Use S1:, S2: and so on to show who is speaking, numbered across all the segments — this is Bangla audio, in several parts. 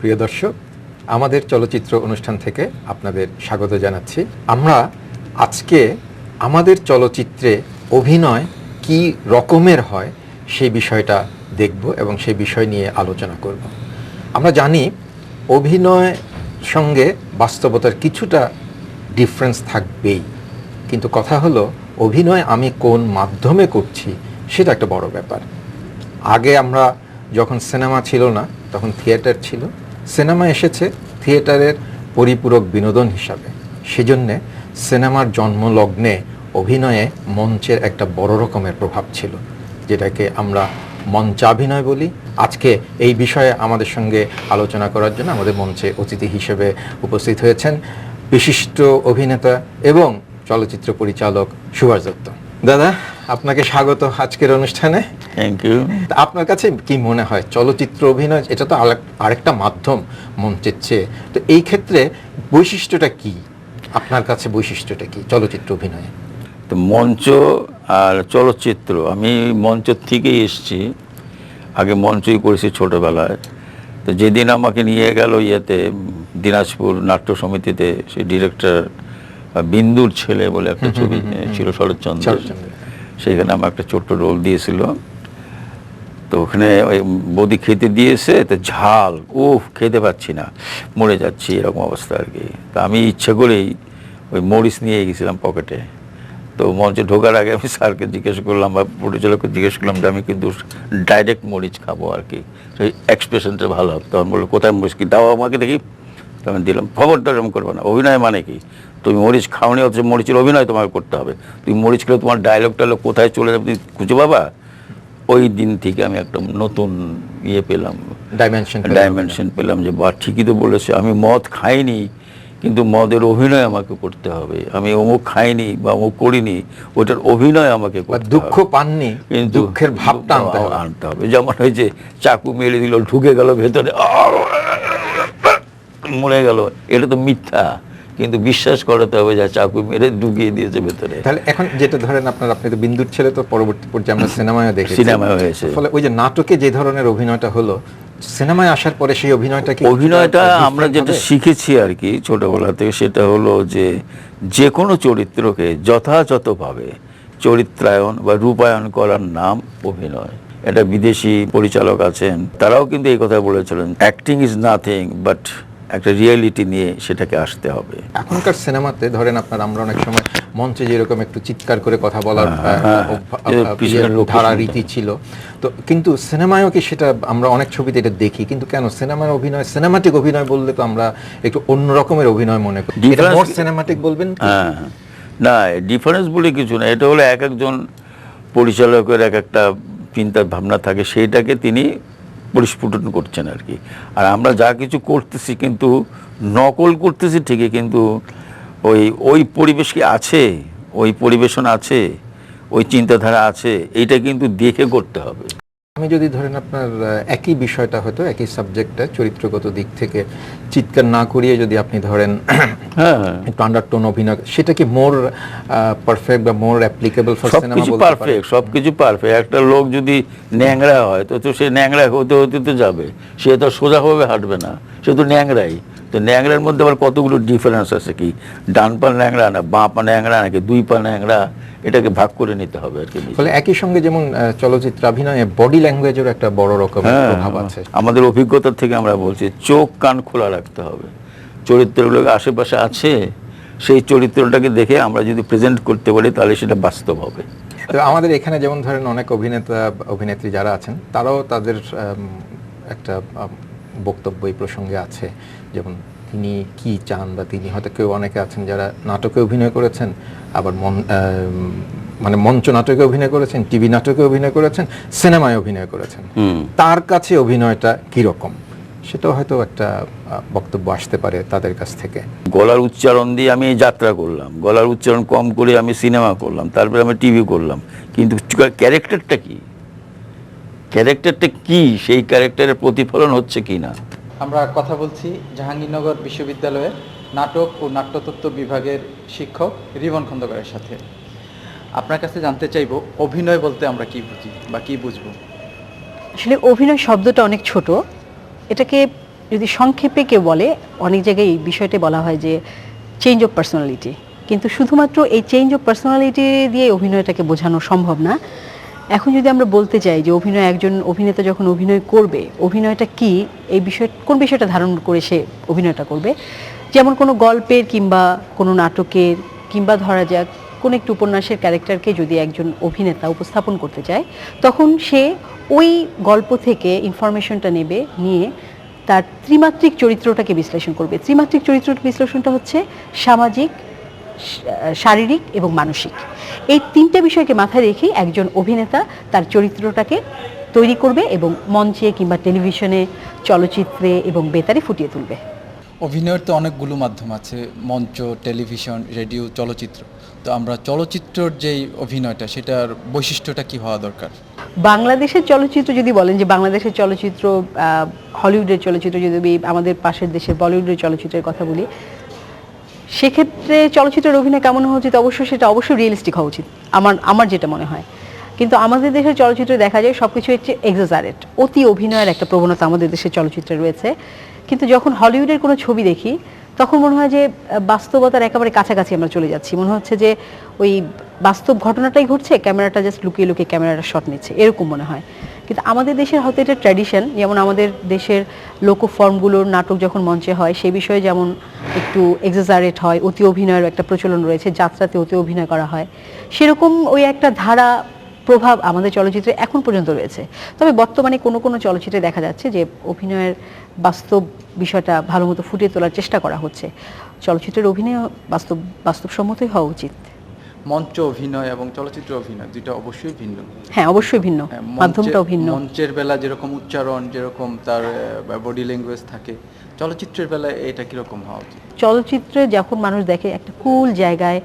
S1: প্রিয় দর্শক আমাদের চলচ্চিত্র অনুষ্ঠান থেকে আপনাদের স্বাগত জানাচ্ছি। আমরা আজকে আমাদের চলচ্চিত্রে অভিনয় কি রকমের হয় সেই বিষয়টা দেখব এবং সেই বিষয় নিয়ে আলোচনা করব। আমরা জানি অভিনয় সঙ্গে বাস্তবতার কিছুটা ডিফারেন্স থাকবেই। কিন্তু কথা হলো, অভিনয় আমি কোন মাধ্যমে করছি সেটা একটা বড় ব্যাপার। আগে আমরা যখন সিনেমা ছিল না, তখন থিয়েটার ছিল। সিনেমা এসেছে থিয়েটারের পরিপূরক বিনোদন হিসাবে। সেজন্যে সিনেমার জন্মলগ্নে অভিনয়ে মঞ্চের একটা বড় রকমের প্রভাব ছিল, যেটাকে আমরা মঞ্চাভিনয় বলি। আজকে এই বিষয়ে আমাদের সঙ্গে আলোচনা করার জন্য আমাদের মঞ্চে অতিথি হিসেবে উপস্থিত হয়েছেন বিশিষ্ট অভিনেতা এবং চলচ্চিত্র পরিচালক সুভাষ দত্ত। দাদা আপনাকে স্বাগত আজকের অনুষ্ঠানে।
S2: থ্যাংক ইউ
S1: আপনার কাছে কি মনে হয়? চলচ্চিত্র অভিনয় এটা তো আরেকটা মাধ্যম মঞ্চের চেয়ে। তো এই ক্ষেত্রে বৈশিষ্ট্যটা কি? আপনার কাছে বৈশিষ্ট্যটা কি চলচ্চিত্র অভিনয়ে?
S2: তো মঞ্চ আর চলচ্চিত্র আমি মঞ্চ থেকেই এসেছি। আগে মঞ্চই করেছি ছোটোবেলায়। তো যেদিন আমাকে নিয়ে গেল ইয়েতে দিনাজপুর নাট্য সমিতিতে সেই ডিরেক্টর বিন্দুর ছেলে বলে একটা ছবি ছিল শরৎচন্দ্র। সেইখানে আমার একটা ছোট্ট রোল দিয়েছিল। তো ওখানে ওই বদি খেতে দিয়েছে, তো ঝাল, উফ, খেতে পাচ্ছি না। মরে যাচ্ছি, এরকম অবস্থা আর কি। তা আমি ইচ্ছে করেই ওই মরিচ নিয়ে গেছিলাম পকেটে। তো মঞ্চে ঢোকার আগে আমি স্যারকে জিজ্ঞেস করলাম বা পরিচালককে জিজ্ঞেস করলাম যে আমি কিন্তু ডাইরেক্ট মরিচ খাব আর কি। সেই এক্সপ্রেশনটা ভালো হবে। তখন বলল, কোথায় মরিচ কি? দাও আমাকে দেখি। তখন দিলাম খবরদার করব না। অভিনয় মানে কি? তুমি মরিচ খাওনি অথচ মরিচের অভিনয় তোমাকে করতে হবে। তুমি মরিচ খেলে তোমার ডায়লগ টাইলগ কোথায় চলে যাবে? তুমি খুঁজে পাবা? ওই দিন থেকে আমি একটা নতুন ইয়ে পেলাম।
S1: ডাইমেনশন
S2: ডাইমেনশন পেলাম যে বা ঠিকই তো বলেছে। আমি মদ খাইনি কিন্তু মদের অভিনয় আমাকে করতে হবে। আমি অমুক খাইনি বা অমুক করিনি ওটার অভিনয় আমাকে
S1: দুঃখ পাননি
S2: কিন্তু
S1: দুঃখের ভাবটা আনতে হবে।
S2: আনতে হবে। যেমন ওই যে চাকু মেরে দিল ঢুকে গেল ভেতরে মরে গেল। এটা তো মিথ্যা। কিন্তু বিশ্বাস করাতে হবে যা চাকু মেরে ঢুকিয়ে দিয়েছে ভেতরে।
S1: তাহলে এখন যেটা ধরেন আপনার আপনি তো বিন্দুর ছেলে তো পরবর্তী পর্যায়ে আমরা সিনেমায় দেখেছি।
S2: সিনেমায় হয়েছে।
S1: ফলে ওই যে নাটকে যে ধরনের অভিনয়টা হলো সিনেমায় আসার পরে সেই অভিনয়টা কি
S2: অভিনয়টা আমরা যেটা শিখেছি আর কি ছোটবেলা থেকে সেটা হলো যে যে কোনো চরিত্রকে যথাযথভাবে চরিত্রায়ন বা রূপায়ণ করার নাম অভিনয়। এটা বিদেশি পরিচালক আছেন তারাও কিন্তু এই কথা বলেছিলেন অ্যাক্টিং ইজ নাথিং বাট একটা রিয়েলিটি নিয়ে সেটাকে আসতে হবে।
S1: এখনকার সিনেমাতে ধরেন আপনার আমরা অনেক সময় মঞ্চে যেরকম একটু চিৎকার করে কথা বলার
S2: হ্যাঁ,
S1: অভ্যা-
S2: যে
S1: আহ,
S2: পিছনে
S1: ইয়ের
S2: লোক
S1: ধারা রীতি ছিল। তো কিন্তু সিনেমায়ও কি সেটা আমরা অনেক ছবিতে এটা দেখি কিন্তু কেন সিনেমার অভিনয় সিনেমাটিক অভিনয় বললে তো আমরা একটু অন্য রকমের অভিনয় মনে করি। এটা সিনেমাটিক বলবেন
S2: হ্যাঁ না ডিফারেন্স বলে কিছু না। এটা হলো এক একজন পরিচালকের এক একটা চিন্তা ভাবনা থাকে সেইটাকে তিনি পরিস্ফুটন করছেন আর কি। আর আমরা যা কিছু করতেছি কিন্তু নকল করতেছি ঠিকই, কিন্তু ওই ওই পরিবেশ কি আছে? ওই পরিবেশন আছে? ওই চিন্তাধারা আছে? এইটা কিন্তু দেখে করতে হবে।
S1: আমি যদি ধরেন আপনার একই বিষয়টা হয়তো একই সাবজেক্টটা চরিত্রগত দিক থেকে চিৎকার না করিয়ে যদি আপনি ধরেন
S2: হ্যাঁ
S1: একটু আন্ডারটোন অভিনয় সেটা কি মোর পারফেক্ট বা মোর অ্যাপ্লিকেবল ফর সিনেমা বলতে পারফেক্ট
S2: পারফেক্ট সবকিছু পারফেক্ট একটা লোক যদি ন্যাংরা হয় তো তো সে ন্যাংরা হতে হতে তো যাবে। সে তো সোজাভাবে হাঁটবে না সে তো ন্যাংরাই তো ন্যাংরার মধ্যে আবার কতগুলো ডিফারেন্স আছে কি? ডান পা ন্যাংরা না বাঁ পা ন্যাংরা নাকি দুই পা ন্যাংরা? এটাকে ভাগ করে নিতে হবে আর কি
S1: ফলে একই সঙ্গে যেমন আহ, চলচ্চিত্র অভিনয়ে বডি ল্যাঙ্গুয়েজের একটা বড় রকমের
S2: হ্যাঁ
S1: প্রভাব আছে।
S2: আমাদের অভিজ্ঞতা থেকে আমরা বলছি চোখ কান খোলা রাখতে হবে। চরিত্রগুলো আশেপাশে আছে সেই চরিত্রটাকে দেখে আমরা যদি প্রেজেন্ট করতে পারি তাহলে সেটা বাস্তব হবে।
S1: আমাদের এখানে যেমন ধরেন অনেক অভিনেতা অভিনেত্রী যারা আছেন তারাও তাদের একটা বক্তব্য এই প্রসঙ্গে আছে। যেমন তিনি কি চান বা তিনি হয়তো কেউ অনেকে আছেন যারা নাটকে অভিনয় করেছেন আবার মন মানে মঞ্চ নাটকে অভিনয় করেছেন টিভি নাটকে অভিনয় করেছেন সিনেমায় অভিনয় করেছেন। তার কাছে অভিনয়টা কীরকম? সেটাও হয়তো একটা বক্তব্য আসতে পারে তাদের কাছ থেকে।
S2: গলার উচ্চারণ দিয়ে আমি যাত্রা করলাম। গলার উচ্চারণ কম করে আমি সিনেমা করলাম তারপরে আমি টিভি করলাম। কিন্তু ক্যারেক্টারটা কি? ক্যারেক্টারটা কি? সেই ক্যারেক্টারের প্রতিফলন হচ্ছে কি না
S3: আমরা কথা বলছি জাহাঙ্গীরনগর বিশ্ববিদ্যালয়ের নাটক ও নাট্যতত্ত্ব বিভাগের শিক্ষক রিবন খন্দকারের সাথে। আপনার কাছে জানতে চাইব, অভিনয় বলতে আমরা কি বুঝি বা কি বুঝব?
S4: আসলে অভিনয় শব্দটা অনেক ছোট। এটাকে যদি সংক্ষেপে কেউ বলে, অনেক জায়গায় এই বিষয়টা বলা হয় যে চেঞ্জ অফ পার্সোনালিটি কিন্তু শুধুমাত্র এই চেঞ্জ অফ পার্সোনালিটি দিয়ে অভিনয়টাকে বোঝানো সম্ভব না। এখন যদি আমরা বলতে চাই যে অভিনয় একজন অভিনেতা যখন অভিনয় করবে, অভিনয়টা কি? এই বিষয়, কোন বিষয়টা ধারণ করে সে অভিনয়টা করবে? যেমন কোনো গল্পের কিংবা কোনো নাটকের, কিংবা ধরা যাক, কোনো একটি উপন্যাসের ক্যারেক্টারকে যদি একজন অভিনেতা উপস্থাপন করতে চায়, তখন সে ওই গল্প থেকে ইনফরমেশনটা নেবে, নিয়ে তার ত্রিমাত্রিক চরিত্রটাকে বিশ্লেষণ করবে। ত্রিমাত্রিক চরিত্র বিশ্লেষণটা হচ্ছে সামাজিক শারীরিক এবং মানসিক। এই তিনটে বিষয়কে মাথায় রেখে একজন অভিনেতা তার চরিত্রটাকে তৈরি করবে এবং মঞ্চে কিংবা টেলিভিশনে চলচ্চিত্রে এবং বেতারে ফুটিয়ে তুলবে।
S3: অভিনয়ের তো অনেকগুলো মাধ্যম আছে মঞ্চ টেলিভিশন রেডিও চলচ্চিত্র। তো আমরা চলচ্চিত্রর যেই অভিনয়টা সেটার বৈশিষ্ট্যটা কি হওয়া দরকার?
S4: বাংলাদেশের চলচ্চিত্র যদি বলেন যে বাংলাদেশের চলচ্চিত্র হলিউডের চলচ্চিত্র যদি আমাদের পাশের দেশের বলিউডের চলচ্চিত্রের কথা বলি সেক্ষেত্রে চলচ্চিত্রের অভিনয় কেমন হওয়া উচিত? অবশ্যই সেটা অবশ্যই রিয়েলিস্টিক হওয়া উচিত। আমার আমার যেটা মনে হয়। কিন্তু আমাদের দেশের চলচ্চিত্রে দেখা যায় সব কিছু হচ্ছে এক্সাজারেট অতি অভিনয়ের একটা প্রবণতা আমাদের দেশের চলচ্চিত্রে রয়েছে। কিন্তু যখন হলিউডের কোনো ছবি দেখি, তখন মনে হয় যে বাস্তবতার একেবারে কাছাকাছি আমরা চলে যাচ্ছি। মনে হচ্ছে যে, ওই বাস্তব ঘটনাটাই ঘটছে, ক্যামেরাটা জাস্ট লুকিয়ে লুকিয়ে ক্যামেরাটা শট নিচ্ছে। এরকম মনে হয়। কিন্তু আমাদের দেশের হয়তো এটা ট্র্যাডিশন যেমন আমাদের দেশের লোক ফর্মগুলোর নাটক যখন মঞ্চে হয় সেই বিষয়ে যেমন একটু এক্সাজারেট হয়, অতি অভিনয়ের একটা প্রচলন রয়েছে, যাত্রাতে অতি অভিনয় করা হয়, সেরকম ওই একটা ধারা প্রভাব আমাদের চলচ্চিত্রে এখন পর্যন্ত রয়েছে। তবে বর্তমানে কোনো কোনো চলচ্চিত্রে দেখা যাচ্ছে যে অভিনয়ের বাস্তব বিষয়টা ভালো মতো ফুটিয়ে তোলার চেষ্টা করা হচ্ছে। চলচ্চিত্রের অভিনয় বাস্তব, বাস্তবসম্মতই হওয়া উচিত।
S3: মঞ্চ অভিনয় এবং চলচ্চিত্র অভিনয় দুটো অবশ্যই ভিন্ন।
S4: হ্যাঁ অবশ্যই ভিন্ন।
S3: হ্যাঁ,
S4: মাধ্যমটাও ভিন্ন।
S3: মঞ্চের বেলা যেরকম উচ্চারণ যেরকম তার বডি ল্যাঙ্গুয়েজ থাকে চলচ্চিত্রের বেলায় এটা কীরকম হওয়া উচিত?
S4: চলচ্চিত্রে যখন মানুষ দেখে একটা কুল জায়গায়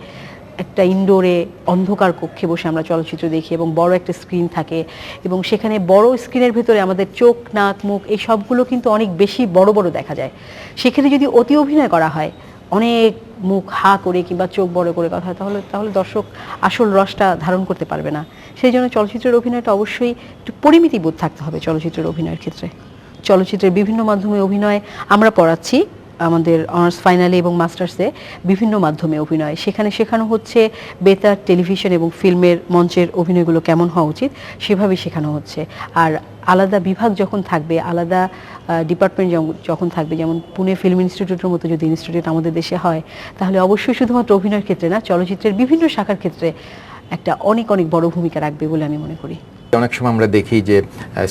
S4: একটা ইনডোরে অন্ধকার কক্ষে বসে আমরা চলচ্চিত্র দেখি এবং বড় একটা স্ক্রিন থাকে এবং সেখানে বড় স্ক্রিনের ভেতরে আমাদের চোখ নাক মুখ এই সবগুলো কিন্তু অনেক বেশি বড় বড় দেখা যায়। সেখানে যদি অতি অভিনয় করা হয় অনেক মুখ হা করে কিংবা চোখ বড় করে কথা হয়, তাহলে তাহলে দর্শক আসল রসটা ধারণ করতে পারবে না। সেই জন্য চলচ্চিত্রের অভিনয়টা অবশ্যই একটু পরিমিতি বোধ থাকতে হবে চলচ্চিত্রের অভিনয়ের ক্ষেত্রে। চলচ্চিত্রের বিভিন্ন মাধ্যমে অভিনয় আমরা পড়াচ্ছি, আমাদের অনার্স ফাইনালে এবং মাস্টার্সে বিভিন্ন মাধ্যমে অভিনয়। সেখানে শেখানো হচ্ছে বেতার টেলিভিশন এবং ফিল্মের মঞ্চের অভিনয়গুলো কেমন হওয়া উচিত, সেভাবেই শেখানো হচ্ছে। আর আলাদা বিভাগ যখন থাকবে, আলাদা ডিপার্টমেন্ট যখন থাকবে যেমন পুনে ফিল্ম ইনস্টিটিউটের মতো যদি ইনস্টিটিউট আমাদের দেশে হয় তাহলে অবশ্যই শুধুমাত্র অভিনয়ের ক্ষেত্রে না চলচ্চিত্রের বিভিন্ন শাখার ক্ষেত্রে একটা অনেক অনেক বড় ভূমিকা রাখবে বলে আমি মনে করি।
S1: অনেক সময় আমরা দেখি যে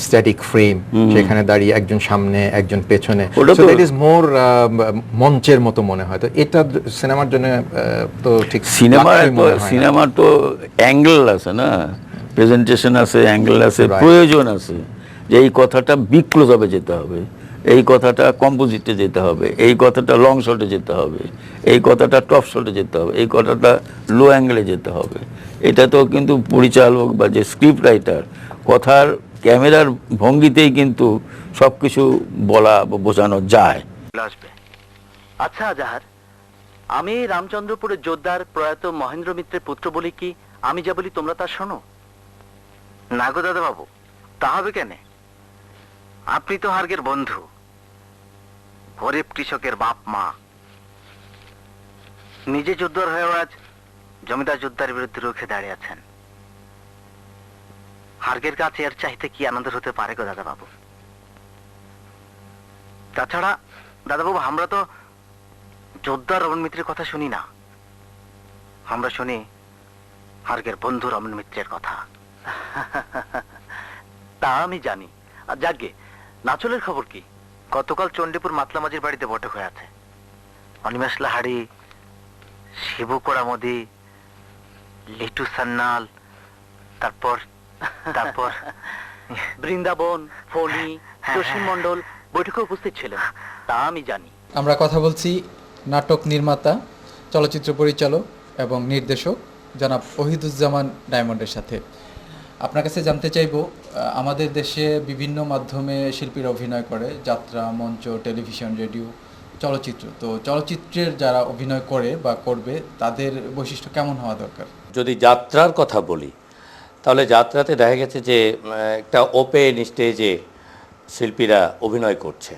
S1: স্ট্যাটিক ফ্রেম সেখানে দাঁড়িয়ে একজন সামনে একজন পেছনে।
S2: ওটা
S1: সো দ্যাট ইজ মোর মঞ্চের মতো মনে হয়। তো এটা সিনেমার জন্য আহ, তো ঠিক সিনেমা।
S2: সিনেমার তো অ্যাঙ্গেল আছে না? প্রেজেন্টেশন আছে অ্যাঙ্গেল আছে. প্রয়োজন আছে। যে এই কথাটা বিগ ক্লোজআপে যেতে হবে, এই কথাটা কম্পোজিটে যেতে হবে, এই কথাটা লং শটে যেতে হবে, এই কথাটা টপ শটে যেতে হবে, এই কথাটা লো অ্যাঙ্গেলে যেতে হবে। এটা তো কিন্তু পরিচালক বা যে স্ক্রিপ্ট রাইটার কথার ক্যামেরার ভঙ্গিতেই কিন্তু সব কিছু বলা বা বোঝানো যায়।
S5: আচ্ছা আজাহার, আমি রামচন্দ্রপুরের যোদ্ধার প্রয়াত মহেন্দ্র মিত্রের পুত্র বলি কি? আমি যা বলি তোমরা তা শোনো। না গো দাদা বাবু তা হবে কেন? আপনি তো হার্গের বন্ধু। গরিব কৃষকের বাপ মা। নিজে যোদ্ধার হয়ে আজ জমিদার যোদ্ধার বিরুদ্ধে রুখে দাঁড়িয়ে আছেন। হার্গের কাছে এর চাইতে কি আনন্দ হতে পারে গো দাদা বাবু তাছাড়া, দাদাবাবু, আমরা তো যোদ্ধা রমন মিত্রের কথা শুনি না। আমরা শুনি হার্গের বন্ধু রমন মিত্রের কথা। তা আমি জানি। আর যাকে নাচলের খবর কি? গতকাল চণ্ডীপুর মাতলামাজির বাড়িতে বটে হয়ে আছে। অনিমেষ লাহাড়ি শিবু কোড়ামদি লিটু সান্নাল তারপর তারপর বৃন্দাবন ফণি জসীম মণ্ডল বৈঠকে উপস্থিত ছিলেন। তা আমি জানি।
S3: আমরা কথা বলছি নাটক নির্মাতা চলচ্চিত্র পরিচালক এবং নির্দেশক জনাব ওহিদুজ্জামান ডায়মন্ডের সাথে। আপনার কাছে জানতে চাইব আমাদের দেশে বিভিন্ন মাধ্যমে শিল্পীরা অভিনয় করে, যাত্রা, মঞ্চ, টেলিভিশন, রেডিও, চলচ্চিত্র। তো চলচ্চিত্রের যারা অভিনয় করে বা করবে, তাদের বৈশিষ্ট্য কেমন হওয়া দরকার?
S6: যদি যাত্রার কথা বলি, তাহলে যাত্রাতে দেখা গেছে যে একটা ওপেন স্টেজে শিল্পীরা অভিনয় করছে।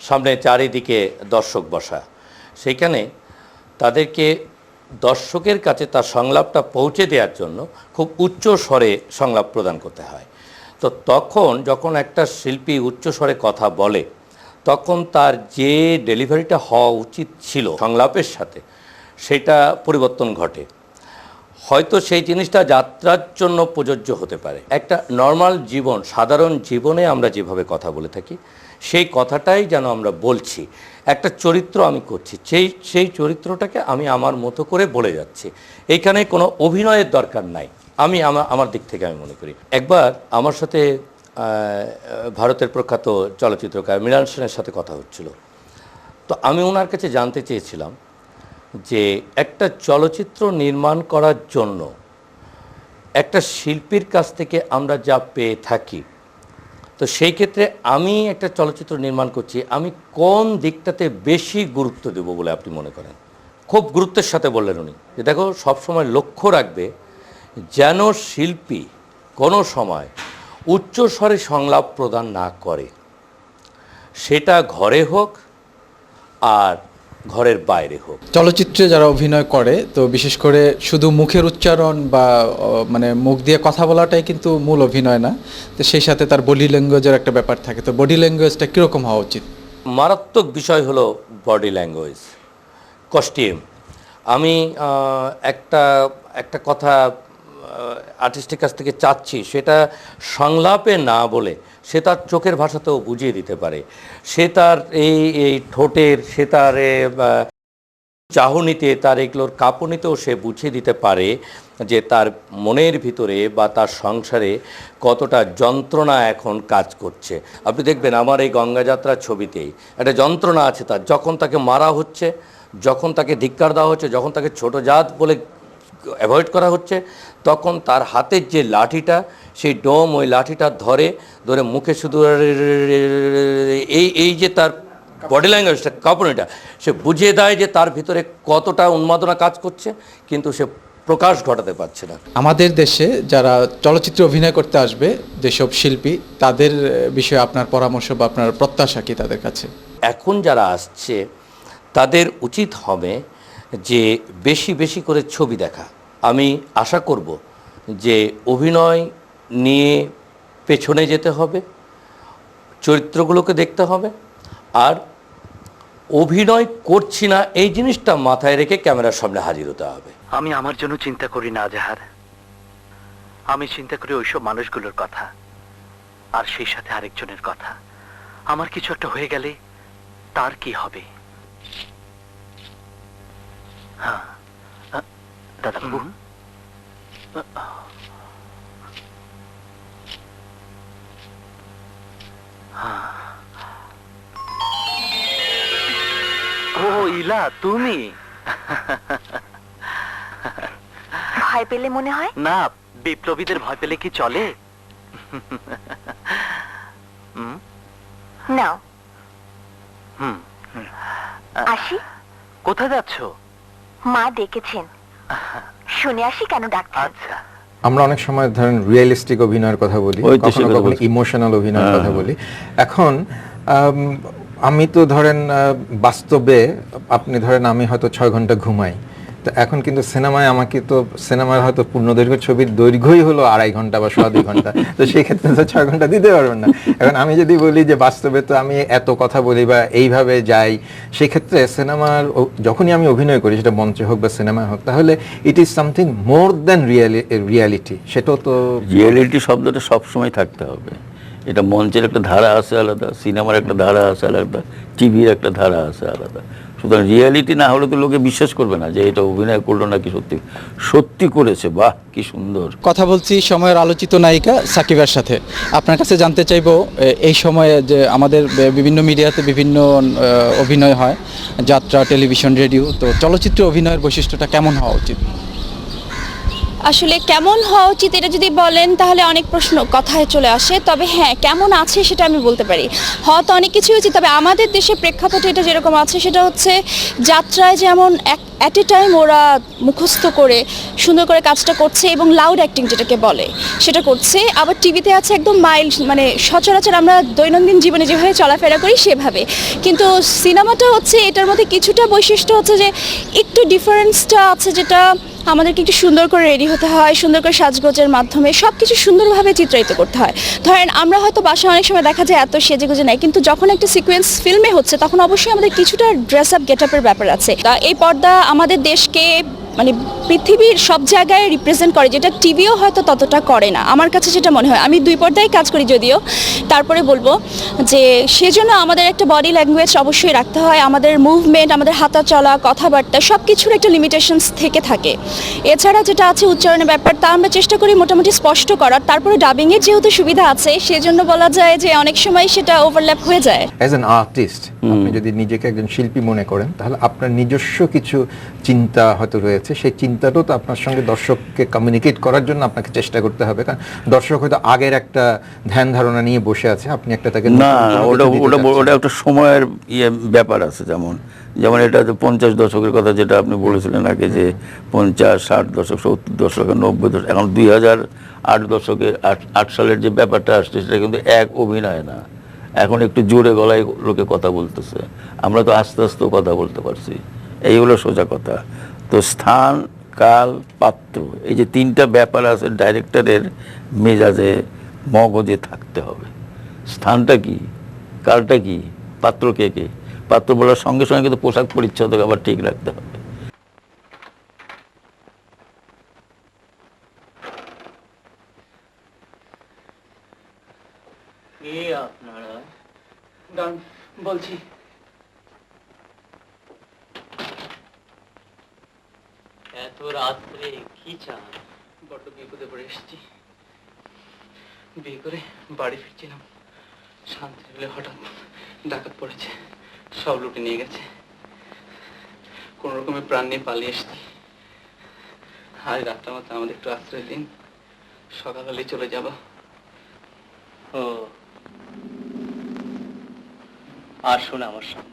S6: সামনে চারিদিকে দর্শক বসা। সেইখানে তাদেরকে দর্শকের কাছে তার সংলাপটা পৌঁছে দেওয়ার জন্য খুব উচ্চ স্বরে সংলাপ প্রদান করতে হয়। তো তখন যখন একটা শিল্পী উচ্চ স্বরে কথা বলে, তখন তার যে ডেলিভারিটা হওয়া উচিত ছিল সংলাপের সাথে, সেটা পরিবর্তন ঘটে। হয়তো সেই জিনিসটা যাত্রার জন্য প্রযোজ্য হতে পারে। একটা নর্মাল জীবন, সাধারণ জীবনে আমরা যেভাবে কথা বলে থাকি, সেই কথাটাই যেন আমরা বলছি। একটা চরিত্র আমি করছি। সেই সেই চরিত্রটাকে আমি আমার মতো করে বলে যাচ্ছি। এইখানে কোনো অভিনয়ের দরকার নাই। আমি আমার আমার দিক থেকে আমি মনে করি। একবার আমার সাথে ভারতের প্রখ্যাত চলচ্চিত্রকার মৃণাল সেনের সাথে কথা হচ্ছিল। তো আমি ওনার কাছে জানতে চেয়েছিলাম যে একটা চলচ্চিত্র নির্মাণ করার জন্য একটা শিল্পীর কাছ থেকে আমরা যা পেয়ে থাকি তো সেই ক্ষেত্রে আমি একটা চলচ্চিত্র নির্মাণ করছি, আমি কোন দিকটাতে বেশি গুরুত্ব দেব বলে আপনি মনে করেন? খুব গুরুত্বের সাথে বললেন উনি যে দেখো, সবসময় লক্ষ্য রাখবে যেন শিল্পী কোনো সময় উচ্চস্বরে সংলাপ প্রদান না করে। সেটা ঘরে হোক আর ঘরের বাইরে হোক।
S3: চলচ্চিত্রে যারা অভিনয় করে তো বিশেষ করে শুধু মুখের উচ্চারণ বা মানে মুখ দিয়ে কথা বলাটাই কিন্তু মূল অভিনয় না তো সেই সাথে তার বডি ল্যাঙ্গুয়েজের একটা ব্যাপার থাকে। তো বডি ল্যাঙ্গুয়েজটা কীরকম হওয়া উচিত?
S6: মারাত্মক বিষয় হলো বডি ল্যাঙ্গুয়েজ কস্টিউম আমি একটা একটা কথা আর্টিস্টের কাছ থেকে চাচ্ছি সেটা সংলাপে না বলে সে তার চোখের ভাষাতেও বুঝিয়ে দিতে পারে। সে তার এই এই ঠোঁটের, সে তার চাহনিতে, তার এগুলোর কাঁপুনিতেও সে বুঝিয়ে দিতে পারে যে তার মনের ভিতরে বা তার সংসারে কতটা যন্ত্রণা এখন কাজ করছে। আপনি দেখবেন আমার এই গঙ্গাযাত্রার ছবিতেই একটা যন্ত্রণা আছে তার। যখন তাকে মারা হচ্ছে, যখন তাকে ধিক্কার দেওয়া হচ্ছে, যখন তাকে ছোট জাত বলে অ্যাভয়েড করা হচ্ছে, তখন তার হাতের যে লাঠিটা সেই ডোম ওই লাঠিটা ধরে ধরে মুখে শুধু এই এই যে তার বডি ল্যাঙ্গুয়েজটা কাঁপনিটা সে বুঝিয়ে দেয় যে তার ভিতরে কতটা উন্মাদনা কাজ করছে কিন্তু সে প্রকাশ ঘটাতে পারছে না।
S3: আমাদের দেশে যারা চলচ্চিত্রে অভিনয় করতে আসবে যেসব শিল্পী তাদের বিষয়ে আপনার পরামর্শ বা আপনার প্রত্যাশা কি তাদের কাছে?
S6: এখন যারা আসছে তাদের উচিত হবে যে বেশি বেশি করে ছবি দেখা। আমি আশা করব যে অভিনয় নিয়ে পেছনে যেতে হবে চরিত্রগুলোকে দেখতে হবে আর অভিনয় করছি না এই জিনিসটা মাথায় রেখে ক্যামেরার সামনে হাজির হতে হবে।
S5: আমি আমার জন্য চিন্তা করি না আজাহার। আমি চিন্তা করি ওইসব মানুষগুলোর কথা আর সেই সাথে আরেকজনের কথা। আমার কিছু একটা হয়ে গেলে তার কি হবে? হ্যাঁ। আহ, ও তুমি?
S7: ভয় পেলে মনে হয়?
S5: না বিপ্লবীদের ভয় পেলে কি চলে? হুম,
S7: নাও।
S5: হুম।
S7: আসি।
S5: কোথায় যাচ্ছ?
S7: মা ডেকেছেন। শুনে আসি কেন ডাকছেন?
S5: আচ্ছা।
S1: আমরা অনেক সময় ধরেন রিয়েলিস্টিক অভিনয়ের কথা বলি কখনো কখনো ইমোশনাল অভিনয়ের কথা
S2: হ্যাঁ।
S1: বলি। এখন আম, তো ধরেন বাস্তবে আপনি ধরেন আমি হয়তো ছয় ঘণ্টা ঘুমাই। তো এখন কিন্তু সিনেমায় আমাকে তো সিনেমার হয়তো পূর্ণদৈর্ঘ্য ছবির দৈর্ঘ্যই হলো আড়াই ঘণ্টা বা সোয়া দুই ঘণ্টা। তো সেই ক্ষেত্রে তো ছয় ঘণ্টা দিতে পারবেন না। এখন আমি যদি বলি যে বাস্তবে তো আমি এত কথা বলি বা এইভাবে যাই সেক্ষেত্রে সিনেমার যখনই আমি অভিনয় করি সেটা মঞ্চে হোক বা সিনেমায় হোক তাহলে it is something more than really reality সেটাও তো
S2: রিয়েলিটি শব্দটা সবসময় থাকতে হবে। এটা মঞ্চের একটা ধারা আছে আলাদা, সিনেমার একটা ধারা আছে আলাদা, টিভির একটা ধারা আছে আলাদা। সুতরাং রিয়ালিটি না হলে তো লোকে বিশ্বাস করবে না যে এটা অভিনয় করল নাকি সত্যি। সত্যি করেছে, বাহ, কি সুন্দর।
S3: কথা বলছি সময়ের আলোচিত নায়িকা সাকিবের সাথে। আপনার কাছে জানতে চাইব এই সময়ে যে আমাদের বিভিন্ন মিডিয়াতে বিভিন্ন অভিনয় হয়, যাত্রা, টেলিভিশন, রেডিও, তো চলচ্চিত্রে অভিনয়ের বৈশিষ্ট্যটা কেমন হওয়া উচিত?
S8: আসলে কেমন হওয়া উচিত এটা যদি বলেন, তাহলে অনেক প্রশ্ন কথায় চলে আসে। তবে হ্যাঁ কেমন আছে সেটা আমি বলতে পারি। হওয়া তো অনেক কিছুই উচিত, তবে আমাদের দেশে প্রেক্ষাপটে এটা যেরকম আছে, সেটা হচ্ছে যাত্রায় যেমন অ্যাট এ টাইম ওরা মুখস্থ করে সুন্দর করে কাজটা করছে এবং লাউড অ্যাক্টিং যেটাকে বলে, সেটা করছে। আবার টিভিতে আছে একদম মাইল্ড মানে সচরাচর আমরা দৈনন্দিন জীবনে যেভাবে চলাফেরা করি সেভাবে। কিন্তু সিনেমাটা হচ্ছে এটার মধ্যে কিছুটা বৈশিষ্ট্য হচ্ছে যে একটু ডিফারেন্সটা আছে যেটা আমাদেরকে একটু সুন্দর করে রেডি হতে হয়, সুন্দর করে সাজগোজের মাধ্যমে সব কিছু সুন্দরভাবে চিত্রায়িত করতে হয়। ধরেন আমরা হয়তো বাসায় অনেক সময় দেখা যায় এত সেজে গুজে নাই, কিন্তু যখন একটা সিকোয়েন্স ফিল্মে হচ্ছে, তখন অবশ্যই আমাদের কিছুটা ড্রেস আপ গেট আপের ব্যাপার আছে। এই পর্দা আমাদের দেশকে মানে পৃথিবীর সব জায়গায় রিপ্রেজেন্ট করে যেটা টিভিও হয়তো ততটা করে না। আমার কাছে যেটা মনে হয় আমি দুই পর্দায় কাজ করি যদিও তারপরে বলব যে সেজন্য আমাদের একটা বডি ল্যাঙ্গুয়েজ অবশ্যই রাখতে হয় আমাদের মুভমেন্ট আমাদের হাতা চলা কথাবার্তা সব কিছুর একটা লিমিটেশনস থেকে থাকে। এছাড়া যেটা আছে উচ্চারণের ব্যাপার তা আমরা চেষ্টা করি মোটামুটি স্পষ্ট করার তারপরে ডাবিংয়ের যেহেতু সুবিধা আছে সেজন্য বলা যায় যে অনেক সময় সেটা ওভারল্যাপ হয়ে যায়।
S1: অ্যাজ অ্যান আর্টিস্ট আপনি যদি নিজেকে একজন শিল্পী মনে করেন তাহলে আপনার নিজস্ব কিছু চিন্তা হয়তো রয়েছে। সেই চিন্তাটাও তো আপনার সঙ্গে দর্শককে কমিউনিকেট করার জন্য আপনাকে চেষ্টা করতে হবে। কারণ দর্শক হয়তো আগের একটা ধ্যান ধারণা নিয়ে বসে আছে আপনি একটা তাকে
S2: না ওটা ওটা ওটা একটা সময়ের ইয়ে ব্যাপার আছে যেমন। যেমন এটা যে পঞ্চাশ দশকের কথা যেটা আপনি বলেছিলেন আগে যে পঞ্চাশ ষাট দশক সত্তর দশক নব্বই দশক এখন দুই হাজার আট দশকে আট আট সালের যে ব্যাপারটা আসছে সেটা কিন্তু এক অভিনয় না। এখন একটু জোরে গলায় লোকে কথা বলতেছে। আমরা তো আস্তে আস্তেও কথা বলতে পারছি। এই হলো সোজা কথা। তো স্থান, কাল, পাত্র, এই যে তিনটা ব্যাপার আছে ডাইরেক্টরের মেজাজে, মগজে থাকতে হবে। স্থানটা কি, কালটা কি, পাত্র কে কে? পাত্র বলার সঙ্গে সঙ্গে কিন্তু পোশাক পরিচ্ছদ আবার ঠিক রাখতে হবে।
S3: বলছি
S6: এত রাত্রে কি চান
S3: বড্ড বিপদে পড়ে এসেছি বিয়ে করে বাড়ি ফিরছিলাম। শান্তি হলে হঠাৎ ডাকাত পড়েছে, সব লুটে নিয়ে গেছে। কোনো রকমে প্রাণ নিয়ে পালিয়ে এসেছি। আজ রাতটা মতো আমাদের একটু আশ্রয় দিন। সকালবেলায় চলে যাব।
S6: ও। আসুন আমার সামনে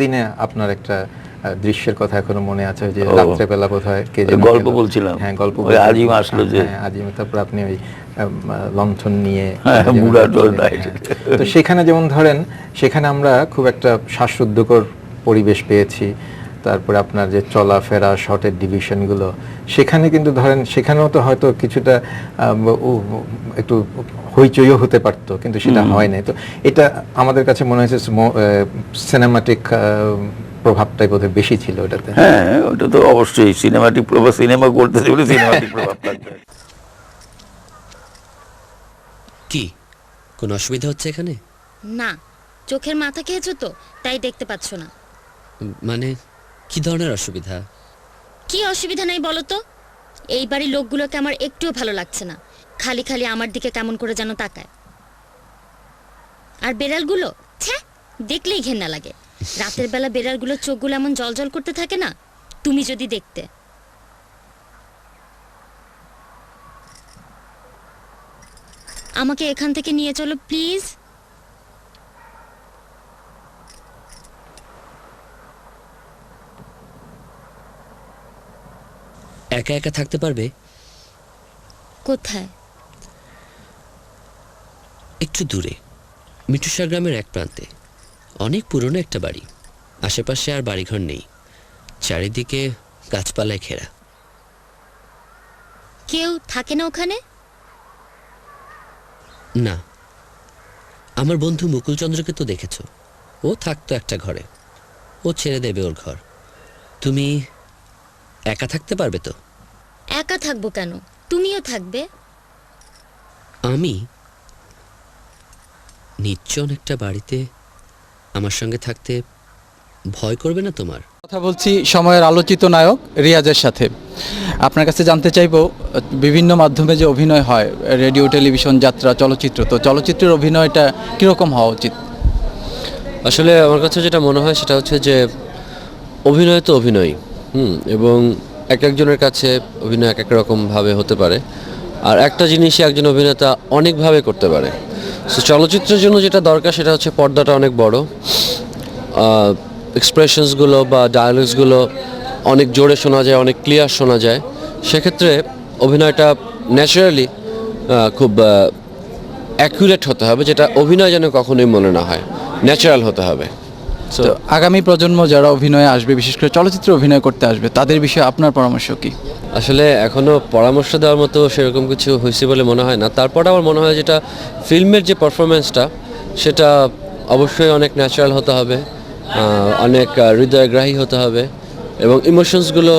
S1: দিনে আপনার একটা দৃশ্যের কথা এখনও মনে আছে যে
S2: রাত্রে
S1: রাত্রেবেলা বোধ হয় কে
S2: গল্প বলছিলাম।
S1: হ্যাঁ গল্প।
S2: আজিম আসলো যে।
S1: হ্যাঁ আজিম তারপর আপনি ওই লণ্ঠন নিয়ে
S2: হ্যাঁ।
S1: হ্যাঁ। তো সেখানে যেমন ধরেন সেখানে আমরা খুব একটা শ্বাসরুদ্ধকর পরিবেশ পেয়েছি তারপরে আপনার যে চলাফেরা শর্টের ডিভিশনগুলো সেখানে কিন্তু ধরেন সেখানেও তো হয়তো কিছুটা একটু হইচইও হতে পারতো কিন্তু সেটা হয় নাই। তো এটা আমাদের কাছে মনে হয়েছে সিনেমাটিক প্রভাবটাই বোধহয় বেশি ছিল ওটাতে।
S2: হ্যাঁ ওটা তো অবশ্যই সিনেমাটিক প্রভাব সিনেমা করতেছে বলে সিনেমাটিক প্রভাব থাকবে।
S9: কি? কোনো অসুবিধা হচ্ছে এখানে?
S10: না চোখের মাথা খেয়েছো তো তাই দেখতে পাচ্ছ না।
S9: মানে কি ধরনের অসুবিধা?
S10: কি অসুবিধা নাই বলো তো? এই বাড়ির লোকগুলোকে আমার একটুও ভালো লাগছে না। খালি খালি আমার দিকে কেমন করে যেন তাকায়। আর বেড়ালগুলো? ছ্যা দেখলেই ঘেন্না লাগে। রাতের বেলা বেড়ালগুলোর চোখগুলো এমন জল জল করতে থাকে না? তুমি যদি দেখতে। আমাকে এখান থেকে নিয়ে চলো, প্লিজ।
S9: একা একা থাকতে পারবে?
S10: কোথায়?
S9: একটু দূরে মিঠুসা গ্রামের এক প্রান্তে। অনেক পুরনো একটা বাড়ি আশেপাশে আর বাড়িঘর নেই চারিদিকে গাছপালায় ঘেরা।
S10: কেউ থাকে না ওখানে?
S9: না আমার বন্ধু মুকুলচন্দ্রকে তো দেখেছ। ও থাকতো একটা ঘরে ও ছেড়ে দেবে ওর ঘর। তুমি একা থাকতে পারবে তো?
S10: একা থাকব কেন? তুমিও থাকবে।
S9: আমি নির্জন একটা বাড়িতে আমার সঙ্গে থাকতে ভয় করবে না তোমার?
S3: কথা বলছি সময়ের আলোচিত নায়ক রিয়াজের সাথে। আপনার কাছে জানতে চাইব বিভিন্ন মাধ্যমে যে অভিনয় হয় রেডিও টেলিভিশন যাত্রা চলচ্চিত্র তো চলচ্চিত্রের অভিনয়টা কীরকম হওয়া উচিত?
S11: আসলে আমার কাছে যেটা মনে হয় সেটা হচ্ছে যে অভিনয় তো অভিনয় হুম, এবং এক একজনের কাছে অভিনয় এক এক রকমভাবে হতে পারে। আর একটা জিনিসই একজন অভিনেতা অনেকভাবে করতে পারে। সো চলচ্চিত্রের জন্য যেটা দরকার সেটা হচ্ছে পর্দাটা অনেক বড়। এক্সপ্রেশনসগুলো বা ডায়ালগসগুলো অনেক জোরে শোনা যায়, অনেক ক্লিয়ার শোনা যায়। সেক্ষেত্রে অভিনয়টা ন্যাচারালি খুব অ্যাকুরেট হতে হবে, যেটা অভিনয় যেন কখনোই মনে না হয়। ন্যাচারাল হতে হবে। সো
S3: আগামী প্রজন্ম যারা অভিনয়ে আসবে বিশেষ করে চলচ্চিত্রে অভিনয় করতে আসবে তাদের বিষয়ে আপনার পরামর্শ কি?
S11: আসলে এখনও পরামর্শ দেওয়ার মতো সেরকম কিছু হয়েছে বলে মনে হয় না। তারপর আমার মনে হয় যেটা ফিল্মের যে পারফরমেন্সটা সেটা অবশ্যই অনেক ন্যাচারাল হতে হবে অনেক হৃদয়গ্রাহী হতে হবে এবং ইমোশনসগুলো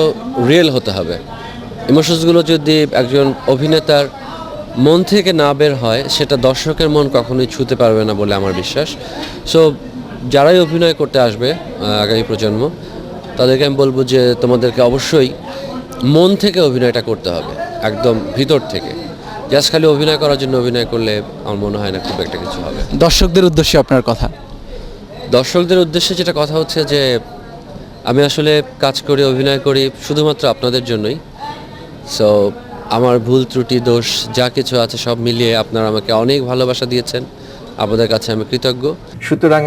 S11: রিয়েল হতে হবে। ইমোশনসগুলো যদি একজন অভিনেতার মন থেকে না বের হয় সেটা দর্শকের মন কখনোই ছুতে পারবে না বলে আমার বিশ্বাস। সো যারাই অভিনয় করতে আসবে আগামী প্রজন্ম তাদেরকে আমি বলব যে তোমাদেরকে অবশ্যই মন থেকে অভিনয়টা করতে হবে একদম ভিতর থেকে। জাস্ট খালি অভিনয় করার জন্য অভিনয় করলে আমার মনে হয় না খুব একটা কিছু হবে।
S3: দর্শকদের উদ্দেশ্যে আপনার কথা।
S11: দর্শকদের উদ্দেশ্যে যেটা কথা হচ্ছে যে আমি আসলে কাজ করি অভিনয় করি শুধুমাত্র আপনাদের জন্যই। সো আমার ভুল ত্রুটি দোষ যা কিছু আছে সব মিলিয়ে আপনারা আমাকে অনেক ভালোবাসা দিয়েছেন। আপনাদের কাছে আমি কৃতজ্ঞ।
S1: সুতরাং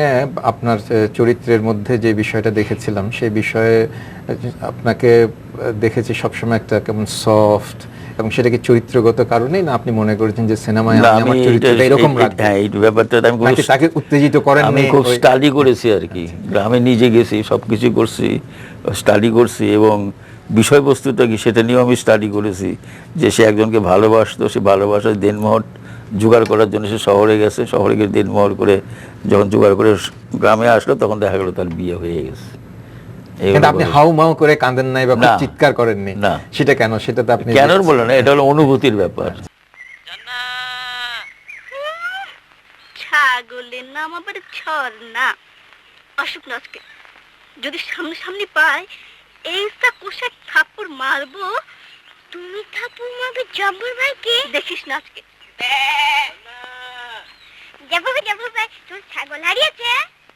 S1: আপনার চরিত্রের মধ্যে যে বিষয়টা দেখেছিলাম সেই বিষয়ে আপনাকে দেখেছি সবসময় একটা কেমন সফট এবং সেটা কি চরিত্রগত কারণেই না আপনি মনে করেছেন যে সিনেমায় আমি আমার চরিত্রটা এরকম রাখব?
S2: হ্যাঁ এই ব্যাপারটা আমি খুব
S1: নাকি তাকে উত্তেজিত করেন
S2: আমি খুব স্টাডি করেছি আর কি।
S1: আচ্ছা।
S2: গ্রামে নিজে গেছি সব কিছু করছি স্টাডি করছি এবং বিষয়বস্তুটা কি সেটা নিয়েও আমি স্টাডি করেছি যে সে একজনকে ভালোবাসতো সে ভালোবাসার দেনমোহর জোগাড় করার জন্য সে শহরে গেছে। শহরে গিয়ে দেনমোহর করে যখন জোগাড় করে গ্রামে আসলো তখন দেখা গেলো তার বিয়ে হয়ে গেছে।
S1: কিন্তু আপনি হাউ মাউ করে কাঁদেন নাই বা
S2: না।
S1: চিৎকার করেননি সেটা কেন? সেটা তো আপনি
S2: কেন বলো এটা হলো অনুভূতির ব্যাপার।
S7: ছাগলের নাম আবার ঝর্ণা। অসুখ নজকে যদি সামনে সামনে পাই এইটা কোষে মারবো। তুমি থাপুর মারবে জব্বর ভাইকে? দেখিস না আজকে। জব্বর ভাই তোর ছাগল হারিয়েছে।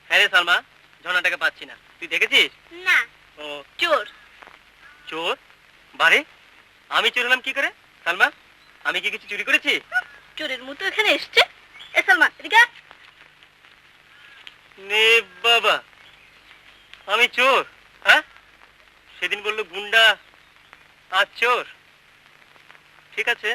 S5: হ্যাঁ রে সালমা ঝর্ণাটাকে পাচ্ছি না। তুই দেখেছিস?
S7: না।
S5: ও।
S7: চোর।
S5: চোর? বারে? আমি চোর হলাম কি করে? সালমা আমি কি কিছু চুরি করেছি?
S7: চোরের মতো এখানে এসছে। এ সালমান এদিকে
S5: নে বাবা। আমি চোর হ্যাঁ? সেদিন বলল গুন্ডা আর চোর। ঠিক আছে।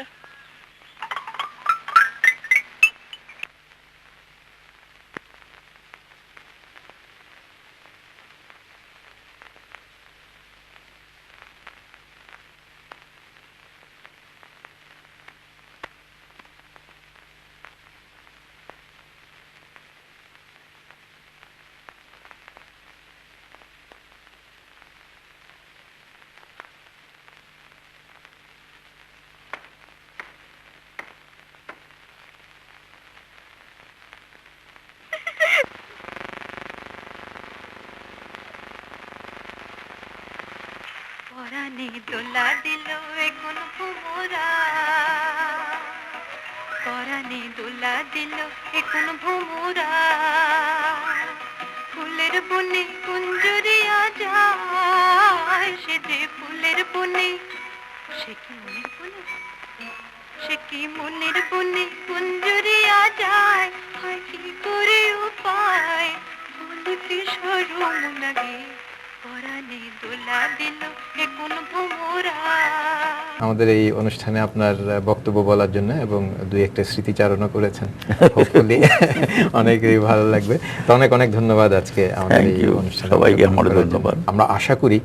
S7: পরাণে দোলা দিল এখন ভুমরা। পরাণে দোলা দিল এখন ভুমরা। ফুলের বনে কুঞ্জরিয়া যায় সে যে ফুলের বনে, সে কি মনের বনে? সে কি মনের বনে কুঞ্জরিয়া যায় হয় কি করে উপায় বলতে সরম লাগে
S1: আমাদের এই অনুষ্ঠানে আপনার বক্তব্য বলার জন্য এবং দুই একটা স্মৃতিচারণও করেছেন হোপফুলি অনেকেরই ভালো লাগবে তো অনেক অনেক ধন্যবাদ আজকে আমাদের এই. অনুষ্ঠানে
S2: সবাইকে আমার ধন্যবাদ।
S1: আমরা আশা করি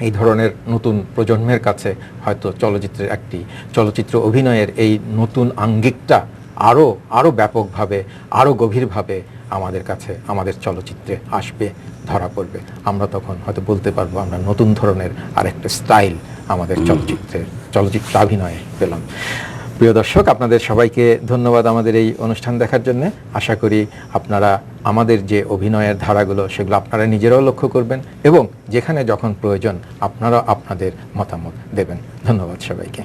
S1: এই ধরনের নতুন প্রজন্মের কাছে হয়তো চলচ্চিত্রের একটি চলচ্চিত্র অভিনয়ের এই নতুন আঙ্গিকটা আরও আরও ব্যাপকভাবে আরও গভীরভাবে আমাদের কাছে, আমাদের চলচ্চিত্রে আসবে, ধরা পড়বে। আমরা তখন হয়তো বলতে পারব, আমরা নতুন ধরনের আরেকটা স্টাইল আমাদের চলচ্চিত্রে, চলচ্চিত্রাভিনয়ে পেলাম। প্রিয় দর্শক, আপনাদের সবাইকে ধন্যবাদ আমাদের এই অনুষ্ঠান দেখার জন্য। আশা করি আপনারা আমাদের যে অভিনয়ের ধারাগুলো, সেগুলো আপনারা নিজেরাও লক্ষ্য করবেন এবং যেখানে যখন প্রয়োজন আপনারা আপনাদের মতামত দেবেন। ধন্যবাদ সবাইকে।